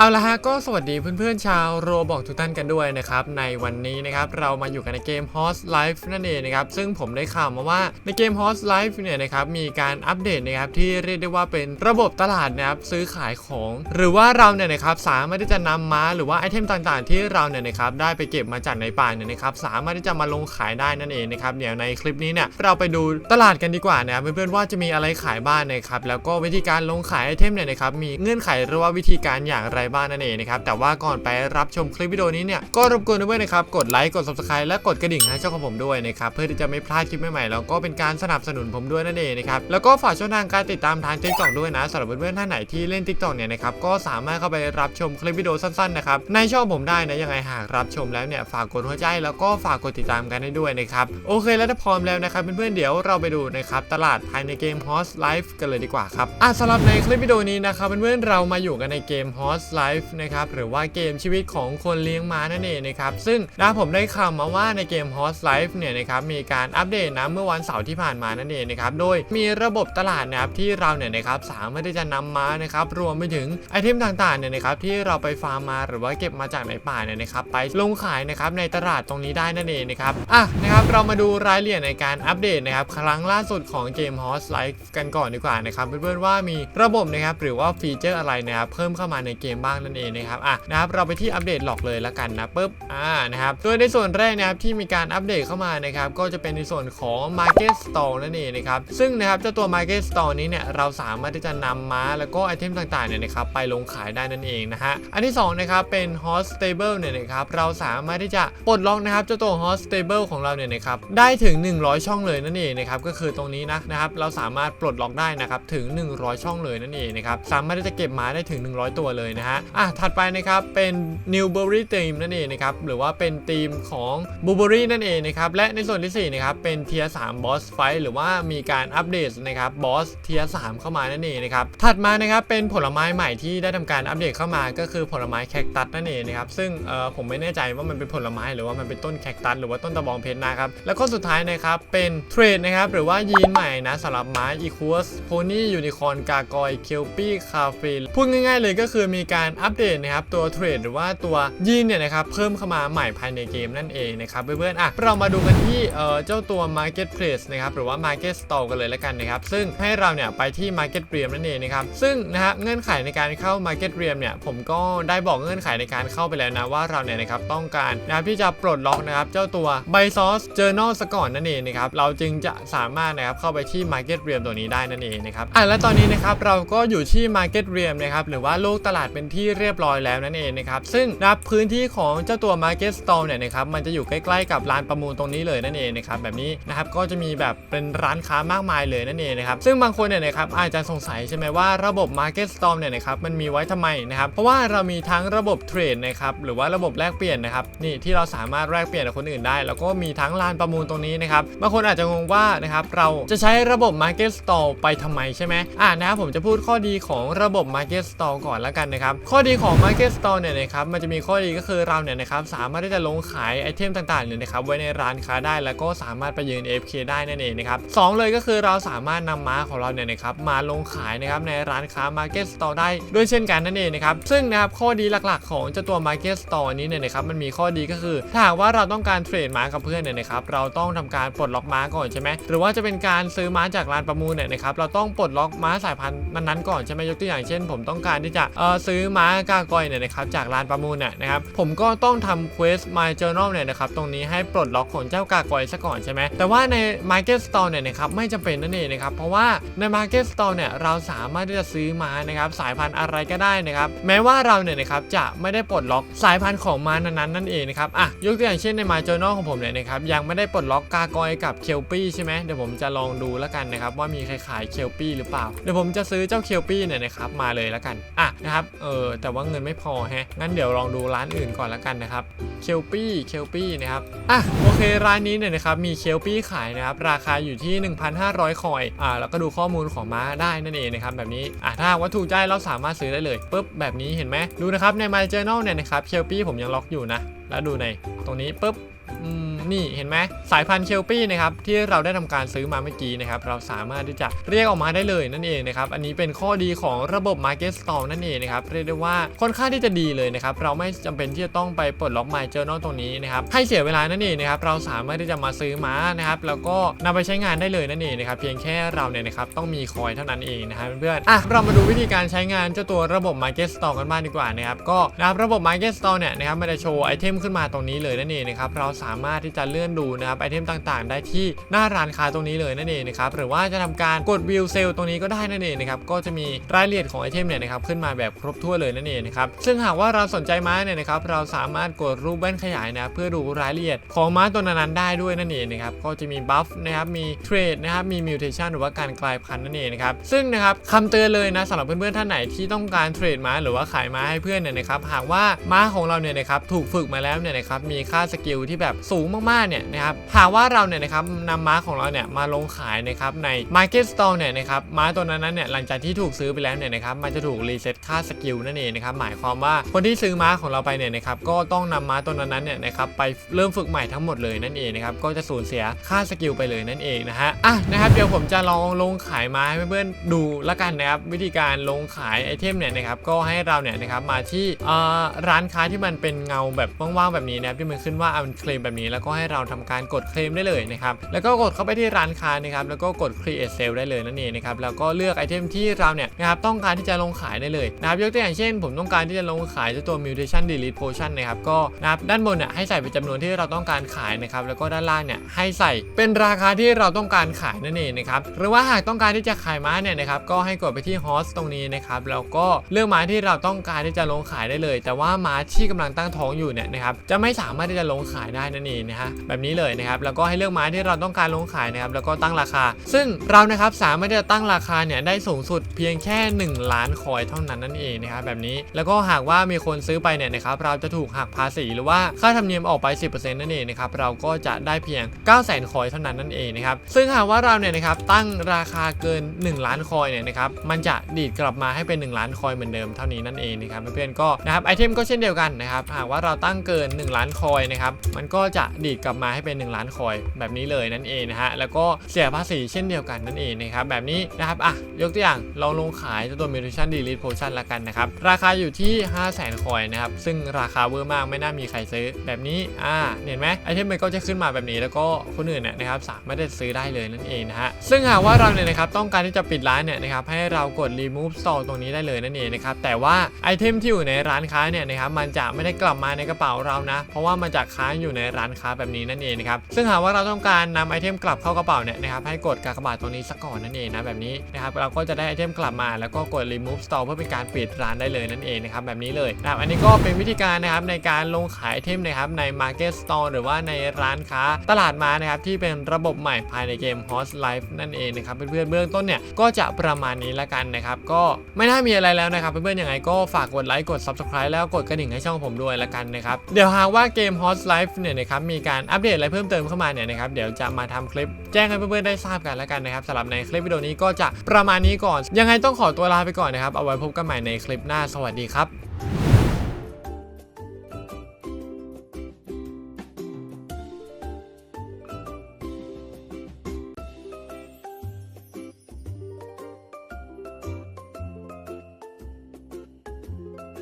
เอาละฮะก็สวัสดีเพื่อนๆชาวโรบอกทุกท่านกันด้วยนะครับ ในวันนี้นะครับเรามาอยู่กันในเกม Horse Life นั่นเองนะครับ ซึ่งผมได้ข่าวมาว่าในเกม Horse Life เนี่ยนะครับมีการอัปเดตนะครับที่เรียกได้ว่าเป็นระบบตลาดนะครับซื้อขายของ หรือว่าเราเนี่ยนะครับสามารถที่จะนำม้าหรือว่าไอเทมต่างๆ ที่เราเนี่ยนะครับได้ไปเก็บมาจากในป่าเนี่ยนะครับสามารถที่จะมาลงขายได้นั่นเองนะครับเดี๋ยวในคลิปนี้เนี่ยเราไปดูตลาดกันดีกว่านะครับเพื่อนๆว่าจะมีอะไรขายบ้างนะครับแล้วก็วิธีการลงขายไอเทมเนี่ยนะครับมีเงื่อนไขหรือว่าวิธีการอย่างไรบ้างนั่นเองนะครับแต่ว่าก่อนไปรับชมคลิปวิดีโอนี้เนี่ยก็รบกวนด้วยนะครับกดไลค์กด subscribe และกดกระดิ่งให้ช่องของผมด้วยนะครับเพื่อที่จะไม่พลาดคลิปใหม่ๆแล้วก็เป็นการสนับสนุนผมด้วยนั่นเองนะครับแล้วก็ฝากช่องทางการติดตามทาง TikTok ด้วยนะสำหรับเพื่อนๆท่านไหนที่เล่น TikTok เนี่ยนะครับก็สามารถเข้าไปรับชมคลิปวิดีโอสั้นๆนะครับในช่องผมได้นะยังไงหากรับชมแล้วเนี่ยฝากกดหัวใจแล้วก็ฝากกดติดตามกันให้ด้วยนะครับโอเคแล้วถ้าพร้อมแล้วนะครับเพื่อนๆเดี๋ยวเราไปดูนะครับตลาดภายในเกม Horse Life กันเลยดีกว่าครับอะสำหรับในคลิปวิดีโอนี้นะครับเพื่อนๆเรามาอยู่กันในเกม Horse Life นะครับหรือว่าเกมชีวิตของคนเลี้ยงม้านั่นเองนะครับซึ่งนะผมได้ข่าวมาว่าในเกม Horse Life เนี่ยนะครับมีการอัปเดตนะเมื่อวันเสาร์ที่ผ่านมานั่นเองนะครับโดยมีระบบตลาดนะครับที่เราเนี่ยนะครับสามารถที่จะนำม้านะครับรวมไปถึงไอเทมต่างๆเนี่ยนะครับที่เราไปฟาร์มมาหรือว่าเก็บมาจากในป่าเนี่ยนะครับไปลงขายนะครับในตลาดตรงนี้ได้นั่นเองนะครับอะนะครับเรามาดูรายละเอียดในการอัปเดตนะครับครั้งล่าสุดของเกม Horse Life กันก่อนดีกว่านะครับเพื่อนๆว่ามีระบบนะครับหรือว่าฟีเจอร์อะไรนะครับเพิ่มเข้ามาในเกมบ้างนั่นเองนะครับอะนะครับเราไปที่อัปเดตหลอกเลยละกันนะปุ๊บอ่านะครับโดยในส่วนแรกนะครับที่มีการอัปเดตเข้ามานะครับก็จะเป็นในส่วนของ Market Store นั่นเองนะครับซึ่งนะครับเจ้าตัว Market Store นี้เนี่ยเราสามารถที่จะนำม้าแล้วก็ไอเทมต่างๆเนี่ยนะครับไปลงขายได้นั่นเองนะฮะอันที่สองนะครับเป็น Horse Stable เนี่ยนะครับเราสามารถที่จะปลดล็อกนะครับเจ้าตัว Horse Stable ของเราเนี่ยนะครับได้ถึง 100 ช่องเลยนั่นเองนะครับก็คือตรงนี้นะนะครับเราสามารถปลดล็อกได้นะครับถึง 100 ช่องเลยนั่นเองนะครับสามารถที่จะเก็บม้าได้ถึง 100 ตัวเลยนะฮะอะถัดไปนะครับเป็น Newberry Team นั่นเองนะครับหรือว่าเป็นทีมของ b u l b e r y นั่นเองนะครับและในส่วนที่สี่นะครับ เป็น Tier 3 Boss Fight หรือว่ามีการอัปเดตนะครับ Boss Tier 3เข้ามานั่นเองนะครับถัดมานะครับเป็นผลไม้ใหม่ที่ได้ทำการอัปเดตเข้ามาก็คือผลไม้แคคตัสนั่นเองนะครับซึ่งเออผมไม่แน่ใจว่ามันเป็นผลไม้หรือว่ามันเป็นต้นแคคตัสหรือว่าต้นตะบองเพชรนะครับแล้วก็สุดท้ายนะครับเป็นเทรดนะครับหรือว่ายีนใหม่นะสำหรับม้าอีควสโพนี่ยูนิคอนกากอยเคลปี้คาเฟ่พูดง่าย ๆ เลยก็คือมีการอัปเดตนะครับตัวเทรดหรือว่าตัวยีนเนี่ยนะครับเพิ่มเข้ามาใหม่ภายในเกมนั่นเองนะครับเพื่อนๆอะเรามาดูกันที่เอ่อเจ้าตัว Marketplace นะครับหรือว่า Market Store กันเลยแล้วกันนะครับซึ่งให้เราเนี่ยไปที่ Market r e a m นั่นเองนะครับซึ่งนะฮะเงื่อนไขในการเข้า Market r e a m เนี่ยผมก็ได้บอกเงื่อนไขในการเข้าไปแล้วนะว่าเราเนี่ยนะครับต้องการนะครับที่จะปลดล็อกนะครับเจ้าตัว b y s o u r c e Journal ซะก่อนนั่นเองนะครับเราจึงจะสามารถนะครับเข้าไปที่ Market r e a m ตัวนี้ได้นั่นเองนะครับอะและตอนนี้นะครับเราก็อยู่ที่ Market r e a m นะครับหรือว่าโลกตลาดเป็นที่เรียบร้อยแล้วนั่นเองนะครับซึ่งนะครับพื้นที่ของเจ้าตัว Market Store เนี่ยนะครับมันจะอยู่ใกล้ๆกับลานประมูลตรงนี้เลยนั่นเองนะครับแบบนี้นะครับก็จะมีแบบเป็นร้านค้ามากมายเลยนั่นเองนะครับซึ่งบางคนเนี่ยนะครับอาจจะสงสัยใช่ไหมว่าระบบ Market Store เนี่ยนะครับมันมีไว้ทำไมนะครับเพราะว่าเรามีทั้งระบบเทรดนะครับหรือว่าระบบแลกเปลี่ยนนะครับนี่ที่เราสามารถแลกเปลี่ยนกับคนอื่นได้ แล้วก็มีทั้งลานประมูลตรงนี้นะครับบางคนอาจจะงงว่านะครับเราจะใช้ระบบ Market Store ไปทำไมใช่ไหมอ่านะครับผมจะพูดข้อดีของระบบ Market Store ก่อนแล้วกันนะครับข้อดีของ Market Store เนี่ยนะครับมันจะมีข้อดีก็คือเราเนี่ยนะครับสามารถที่จะลงขายไอเทมต่างๆเนี่ยนะครับไว้ในร้านค้าได้แล้วก็สามารถไปยืน AFK ได้นั่นเองนะครับสองเลยก็คือเราสามารถนำม้าของเราเนี่ยนะครับมาลงขายนะครับในร้านค้า Market Store ได้ด้วยเช่นกันนั่นเองนะครับซึ่งนะครับข้อดีหลักๆ ของเจ้าตัว Market Store นี้เนี่ยนะครับมันมีข้อดีก็คือถ้าหากว่าเราต้องการเทรดม้ากับเพื่อนเนี่ยนะครับเราต้องทำการปลดล็อกม้าก่อนใช่ไหมหรือว่าจะเป็นการซื้อม้าจากร้านประมูลเนี่ยนะครับเราต้องปลดล็อกม้าสายพันธุ์นั้นๆก่อนใช่ไหมยกตัวอย่างเช่น ผมต้องการที่จะเออซื้อม้ากากอยเนี่ยนะครับจากร้านประมูลเนี่ยนะครับผมก็ต้องทำ Quest My Journal เนี่ยนะครับตรงนี้ให้ปลดล็อกของเจ้ากากอยซะก่อนใช่ไหมแต่ว่าใน Market Store เนี่ยนะครับไม่จำเป็นนั่นเองนะครับเพราะว่าใน Market Store เนี่ยเราสามารถที่จะซื้อม้านะครับสายพันธุ์อะไรก็ได้นะครับแม้ว่าเราเนี่ยนะครับจะไม่ได้ปลดล็อกสายพันธุ์ของม้านั้นๆนั่นเองนะครับอะยกตัวอย่างเช่นใน My Journal ของผมเนี่ยนะครับยังไม่ได้ปลดล็อกกากอยกับเคลปี้ใช่ไหมเดี๋ยวผมจะลองดูแล้วกันนะครับว่ามีใครขายเคลปี้หรือเปล่าเดี๋ยวผมจะซื้อเจ้าเคลปี้เนี่ยนะครับมาเลยแล้วกันอะนะครับเออแต่ว่าเงินไม่พอฮะงั้นเดี๋ยวลองดูร้านอื่นก่อนล้วกันนะครับเคลปี้เคลปี้นะครับอะโอเคร้านนี้เนี่ยนะครับมีเคลปี้ขายนะครับราคาอยู่ที่ 1,500 คอยอ่าแล้วก็ดูข้อมูลของม้าได้นั่นเองนะครับแบบนี้อะถ้าว่าถูกใจเราสามารถซื้อได้เลยปุ๊บแบบนี้เห็นไหมดูนะครับใน My Journal เนี่ยนะครับเคลปี้ผมยังล็อกอยู่นะแล้วดูในตรงนี้ปุ๊บอืม นี่เห็นไหมสายพันธุ์เชลปี้นะครับที่เราได้ทำการซื้อมาเมื่อกี้นะครับเราสามารถที่จะเรียกออกมาได้เลยนั่นเองนะครับอันนี้เป็นข้อดีของระบบ Market Store นั่นเองนะครับเรียกได้ว่าค่อนข้างที่จะดีเลยนะครับเราไม่จำเป็นที่จะต้องไปปลดล็อก My Journal ตรงนี้นะครับให้เสียเวลานั่นเองนะครับเราสามารถที่จะมาซื้อม้านะครับแล้วก็นำไปใช้งานได้เลยนั่นเองนะครับเพียงแค่เราเนี่ยนะครับต้องมีคอยเท่านั้นเองนะครับเพื่อนๆอะเรามาดูวิธีการใช้งานเจ้าตัวระบบ Market Store กันบ้างดีกว่านะครับก็นะครับระบบ Market Store เนี่ยนะครับมันจะโชว์ไอเทมขึ้นมาตรงนี้เลยนั่นเองนะครับเราสามารถที่จะเลื่อนดูนะครับไอเทมต่างๆ ได้ที่หน้าร้านค้าตรงนี้เลยนั่นเองนะครับหรือว่าจะทำการกดวิวเซลตรงนี้ก็ได้นั่นเองนะครับก็จะมีรายละเอียดของไอเทมเนี่ยนะครับขึ้นมาแบบครบถ้วนเลยนั่นเองนะครับซึ่งหากว่าเราสนใจม้าเนี่ยนะครับเราสามารถกดรูปแว่นขยายนะเพื่อดูรายละเอียดของม้าตัวนั้นๆได้ด้วยนั่นเองนะครับก็จะมีบัฟนะครับมีเทรดนะครับมีมิวเทชันหรือว่าการกลายพันธุ์นั่นเองนะครับซึ่งนะครับคำเตือนเลยนะสำหรับเพื่อนๆท่านไหนที่ต้องการเทรดม้าหรือว่าขายม้าให้เพื่อนเนี่ยนะครับหากว่าม้าของเราเนี่ยนะครับถูกฝึกมาแล้วเนี่ยนะครับมีค่าสกิลที่แบบสูงมากๆเนี่ยนะครับหากว่าเราเนี่ยนะครับนำม้าของเราเนี่ยมาลงขายนะครับใน Market Store เนี่ยนะครับม้าตัวนั้นเนี่ยหลังจากที่ถูกซื้อไปแล้วเนี่ยนะครับมันจะถูกรีเซ็ตค่าสกิลนั่นเองนะครับหมายความว่าคนที่ซื้อม้าของเราไปเนี่ยนะครับก็ต้องนำม้าตัวนั้นเนี่ยนะครับไปเริ่มฝึกใหม่ทั้งหมดเลยนั่นเองนะครับก็จะสูญเสียค่าสกิลไปเลยนั่นเองนะฮะอะนะครับเดี๋ยวผมจะลองลงขายม้าให้เพื่อนๆดูละกันนะครับวิธีการลงขายไอเทมเนี่ยนะครับก็ให้เราเนี่ยนะครับมาที่เอ่อร้านค้าที่มันเป็นเงาแบบว่างๆแบบนี้นะครับที่มันขึ้นว่าเอาเคลมแบบนี้แล้วก็ให้เราทำการกดเคลมได้เลยนะครับแล้วก็กดเข้าไปที่ร้านค้านะครับแล้วก็กด create sale ได้เลยนั่นเองนะครับแล้วก็เลือกไอเทมที่เราเนี่ยนะครับต้องการที่จะลงขายได้เลยนะครับยกตัวอย่างเช่น ผมต้องการที่จะลงขายจ้าตัว mutation delete potion นะครับก็นะครับด้านบนเนี่ยให้ใส่เป็นจำนวนที่เราต้องการขายนะครับแล้วก็ด้านล่างเนี่ยให้ใส่เป็นราคาที่เราต้องการขายนั่นเองนะครับหรือว่าหากต้องการที่จะขายม้าเนี่ยนะครับก็ให้กดไปที่ host ตรงนี้นะครับแล้วก็เลือกม้าที่เราต้องการที่จะลงขายได้เลย แต่ว่าม้าที่กำลังตั้งท้องอยู่เนี่ยนะครับจะไม่สามารถที่จะลงขายได้นั่นเองนะฮะแบบนี้เลยนะครับแล้วก็ให้เลือกไม้ที่เราต้องการลงขายนะครับแล้วก็ตั้งราคา ซึ่งเรานะครับสามารถจะตั้งราคาเนี่ยได้สูงสุดเพียงแค่ 1 ล้านคอยเท่านั้นนั่นเองนะครับแบบนี้แล้วก็หากว่ามีคนซื้อไปเนี่ยนะครับเราจะถูกหักภาษีหรือว่าค่าธรรมเนียมออกไป 10%นั่นเองนะครับเราก็จะได้เพียง 9 0 0 0 0 0 คอยเท่านั้นนั่นเองนะครับซึ่งหากว่าเราเนี่ยนะครับตั้งราคาเกิน 1 ล้านคอยเนี่ยนะครับมันจะดีดกลับมาให้เป็น 1 ล้านคอยเหมือนเดิมเท่านี้นั่นเองนะครับเพื่อนๆก็นะครับไอเทมก็เช่นเดียวกันนะครับหากว่าเราตั้งเกิน 1 ล้านคอยนะครับมันก็จะดีดกลับมาให้เป็น 1 ล้านคอยแบบนี้เลยนั่นเองนะฮะแล้วก็เสียภาษีเช่นเดียวกันนั่นเองนะครับแบบนี้นะครับอะยกตัวอย่างเราลงขายตัว mutation delete potion ละกันนะครับราคาอยู่ที่ 5 0 0 0 0 0คอยนะครับซึ่งราคาเวอร์มากไม่น่ามีใครซื้อแบบนี้อ่าเห็นไหมไอเทมมันก็จะขึ้นมาแบบนี้แล้วก็คนอื่นเนี่ยนะครับสามารถได้ซื้อได้เลยนั่นเองนะฮะซึ่งหากว่าเราเนี่ยนะครับต้องการที่จะปิดร้านเนี่ยนะครับให้เรากด remove store ตรงนี้ได้เลยนั่นเองนะครับแต่ว่าไอเทมที่อยู่ในร้านค้าเนี่ยนะครับมันจะไม่ได้กลับมาในกระเป๋าเรานะ เพราะว่ามันจะค้างอยู่ในร้านค้าแบบนี้นั่นเองนะครับซึ่งหากว่าเราต้องการนำไอเทมกลับเข้ากระเป๋าเนี่ยนะครับให้กดกากบาทตรงนี้ซะก่อนนั่นเองนะแบบนี้นะครับเราก็จะได้ไอเทมกลับมาแล้วก็กด remove store เพื่อเป็นการปิดร้านได้เลยนั่นเองนะครับแบบนี้เลยนะครับอันนี้ก็เป็นวิธีการนะครับในการลงขายไอเทมนะครับใน market store หรือว่าในร้านค้าตลาดมานะครับที่เป็นระบบใหม่ภายในเกม Host Life นั่นเองนะครับเพื่อนๆเบื้องต้นเนี่ยก็จะประมาณนี้ละกันนะครับก็ไม่น่ามีอะไรแล้วนะครับเพื่อนๆยังไงก็ฝากกดไลค์กด subscribe แล้วกดกระดิ่งให้ช่องผมด้วยละกันนะครับเดี๋ยวหากว่าเกม Host Life เนี่ยนะครับมีการอัปเดตอะไรเพิ่มเติมเข้ามาเนี่ยนะครับเดี๋ยวจะมาทำคลิปแจ้งให้เพื่อนๆได้ทราบกันแล้วกันนะครับสำหรับในคลิปวิดีโอนี้ก็จะประมาณนี้ก่อน ยังไงต้องขอตัวลาไปก่อนนะครับเอาไว้พบกันใหม่ในคลิปหน้าสวัสดีครับ